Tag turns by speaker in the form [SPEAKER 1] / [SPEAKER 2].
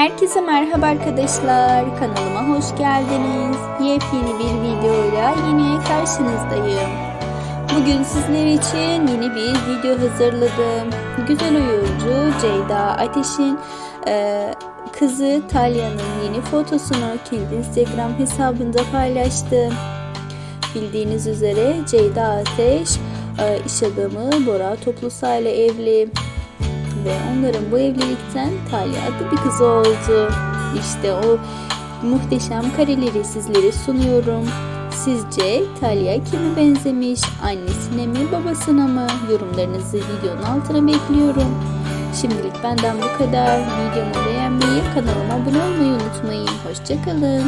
[SPEAKER 1] Herkese merhaba arkadaşlar. Kanalıma hoş geldiniz. Yepyeni bir videoyla yine karşınızdayım. Bugün sizler için yeni bir video hazırladım. Güzel oyuncu Ceyda Ateş'in e, kızı Talya'nın yeni fotosunu kendi Instagram hesabında paylaştı. Bildiğiniz üzere Ceyda Ateş e, iş adamı Bora Toplusa ile evli ve onların bu evlilikten Talya adlı bir kızı oldu. İşte o muhteşem kareleri sizlere sunuyorum. Sizce Talya kime benzemiş? Annesine mi babasına mı? Yorumlarınızı videonun altına bekliyorum. Şimdilik benden bu kadar. Videomu beğenmeyi, kanalıma abone olmayı unutmayın. Hoşçakalın.